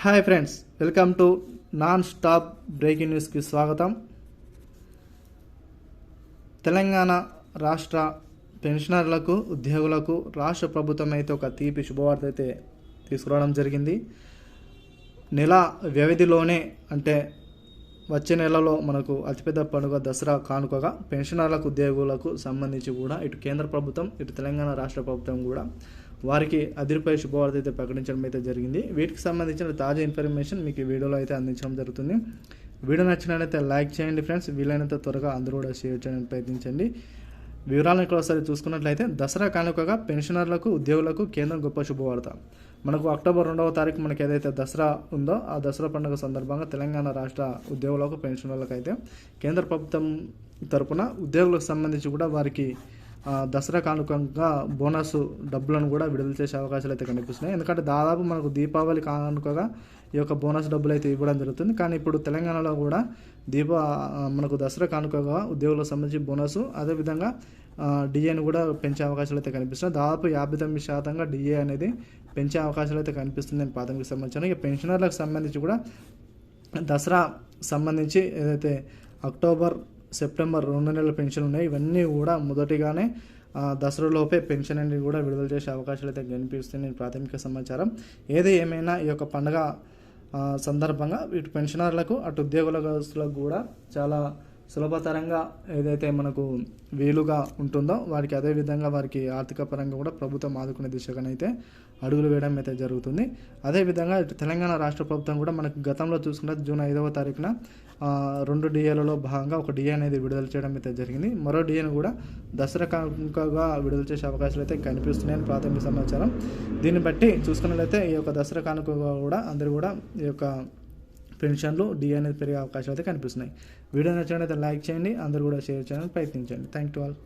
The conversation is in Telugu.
Hi friends welcome to non stop breaking న్యూస్కి స్వాగతం. తెలంగాణ రాష్ట్ర పెన్షనర్లకు ఉద్యోగులకు రాష్ట్ర ప్రభుత్వం అయితే ఒక తీపి శుభవార్త అయితే తీసుకురావడం జరిగింది. నెల వ్యవధిలోనే అంటే వచ్చే నెలలో మనకు అతిపెద్ద పండుగ దసరా కానుకగా పెన్షనర్లకు ఉద్యోగులకు సంబంధించి కూడా ఇటు కేంద్ర ప్రభుత్వం ఇటు తెలంగాణ రాష్ట్ర ప్రభుత్వం కూడా వారికి అదిరిపై శుభవార్త అయితే ప్రకటించడం అయితే జరిగింది. వీటికి సంబంధించిన తాజా ఇన్ఫర్మేషన్ మీకు ఈ వీడియోలో అయితే అందించడం జరుగుతుంది. వీడియో నచ్చినట్లయితే లైక్ చేయండి ఫ్రెండ్స్. వీలైనంత త్వరగా అందరూ కూడా షేర్ చేయడానికి ప్రయత్నించండి. వివరాలను ఇక్కడ ఒకసారి చూసుకున్నట్లయితే దసరా కానుకగా పెన్షనర్లకు ఉద్యోగులకు కేంద్రం గొప్ప శుభవార్త. మనకు అక్టోబర్ రెండవ తారీఖు మనకి ఏదైతే దసరా ఉందో ఆ దసరా పండుగ సందర్భంగా తెలంగాణ రాష్ట్ర ఉద్యోగులకు పెన్షనర్లకు అయితే కేంద్ర ప్రభుత్వం తరపున ఉద్యోగులకు సంబంధించి కూడా వారికి దసరా కానుకగా బోనస్ డబ్బులను కూడా విడుదల చేసే అవకాశాలు అయితే కనిపిస్తున్నాయి. ఎందుకంటే దాదాపు మనకు దీపావళి కానుకగా ఈ యొక్క బోనస్ డబ్బులు అయితే ఇవ్వడం జరుగుతుంది. కానీ ఇప్పుడు తెలంగాణలో కూడా దీప మనకు దసరా కానుకగా ఉద్యోగులకు సంబంధించి బోనస్ అదేవిధంగా డిఏని కూడా పెంచే అవకాశాలు అయితే కనిపిస్తున్నాయి. దాదాపు యాభై తొమ్మిది శాతంగా డిఏ అనేది పెంచే అవకాశాలు అయితే కనిపిస్తుంది ప్రాథమిక సంబంధించిన ఇక పెన్షనర్లకు సంబంధించి కూడా దసరా సంబంధించి ఏదైతే అక్టోబర్ సెప్టెంబర్ రెండు నెలల పెన్షన్ ఉన్నాయి. ఇవన్నీ కూడా మొదటిగానే దసరాలోపే పెన్షన్ అనేది కూడా విడుదల చేసే అవకాశాలు అయితే కనిపిస్తున్నాయి. ప్రాథమిక సమాచారం. ఏది ఏమైనా ఈ యొక్క పండుగ సందర్భంగా ఇటు పెన్షనర్లకు అటు ఉద్యోగులకు కూడా చాలా సులభతరంగా ఏదైతే మనకు వీలుగా ఉంటుందో వారికి అదే విధంగా వారికి ఆర్థిక పరంగా కూడా ప్రభుత్వం ఆదుకునే దిశగానైతే అడుగులు వేయడం అయితే జరుగుతుంది. అదేవిధంగా తెలంగాణ రాష్ట్ర ప్రభుత్వం కూడా మనకు గతంలో చూసుకుంటే జూన్ ఐదవ తారీఖున రెండు డిఏలలో భాగంగా ఒక డిఏ అనేది విడుదల చేయడం అయితే జరిగింది. మరో డిఏను కూడా దసరా కానుకగా విడుదల చేసే అవకాశాలు అయితే కనిపిస్తున్నాయని ప్రాథమిక సమాచారం. దీన్ని బట్టి చూసుకున్నట్లయితే ఈ యొక్క దసరా కానుకగా కూడా అందరూ కూడా ఈ యొక్క పెన్షన్లో డి అనేది పెరిగే అవకాశాలు అయితే కనిపిస్తున్నాయి. వీడియో నచ్చినట్లయితే లైక్ చేయండి అందరూ కూడా షేర్ చేయడానికి ప్రయత్నించండి. Thank you all.